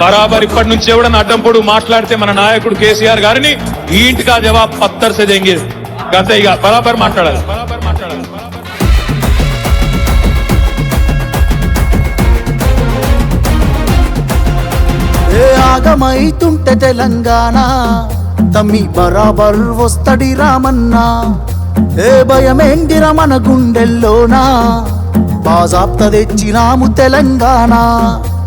బరాబర్ ఇప్పటి నుంచి ఎవడన్నా అడ్డం పొడు మాట్లాడితే మన నాయకుడు కేసీఆర్ గారిని ఈ ఇంటికి ఆ జవాబ్ పత్తర్ సే దెంగే గత ఇక బరాబర్ మాట్లాడాలి. బరాబర్ మాట్లాడాలి. ఏ ఆగమైతుంటే తెలంగాణ? తమ్మి బరాబర్ వస్తడి రామన్నా. ఏ భయమేందిర మన గుండెల్లోనా? బాజాప్త తెచ్చినాము తెలంగాణ.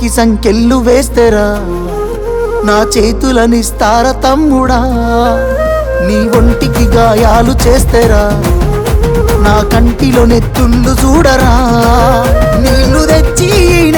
చేతికి సంకెళ్ళు వేస్తేరా. నా చేతులనిస్తార తమ్ముడా. నీ ఒంటికి గాయాలు చేస్తేరా. నా కంటిలో నెత్తుళ్ళు చూడరా. నీళ్ళు తెచ్చి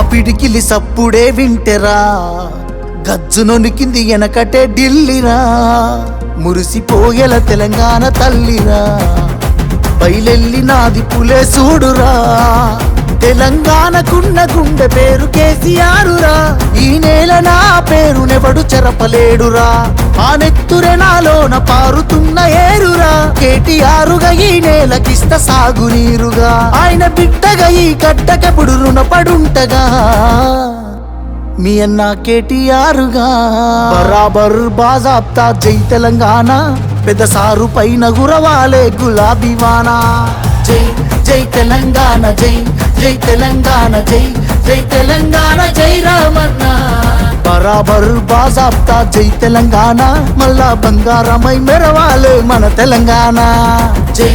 పిడికిలి సప్పుడే వింటెరా గజ్జునొనికింది వెనకటే ఢిల్లీరా. మురిసిపోయేల తెలంగాణ తల్లిరా. బయలెల్లి నాది పులే చూడురా తెలంగాణకున్న గుండె పేరు కేసీఆరురా. ఈ నేల నా పేరునెవడు చెరపలేడురా. ఆ నెత్తురె నాలోన పారుతున్న ఏరురా. కేటీఆరుగా ఈ నేలకిస్త సాగునీరుగా. ఆయన బిడ్డగా ఈ గడ్డకెప్పుడు రుణపడుంటగా. మీ అన్న కేటీఆరుగా. బరాబర్ బాజాబ్తా జై తెలంగాణ. పెద్ద సారు పైన గురవాలే గులాబీ వానా జై జై తెలంగాణ జై జై తెలంగాణ జై జై తెలంగాణ జై రామన్న. బరాబర్ బాజాబ్తా జై తెలంగాణ. మళ్ళా బంగారమై మెరవాలే మన తెలంగాణ. జై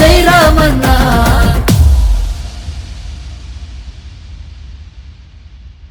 రామన్న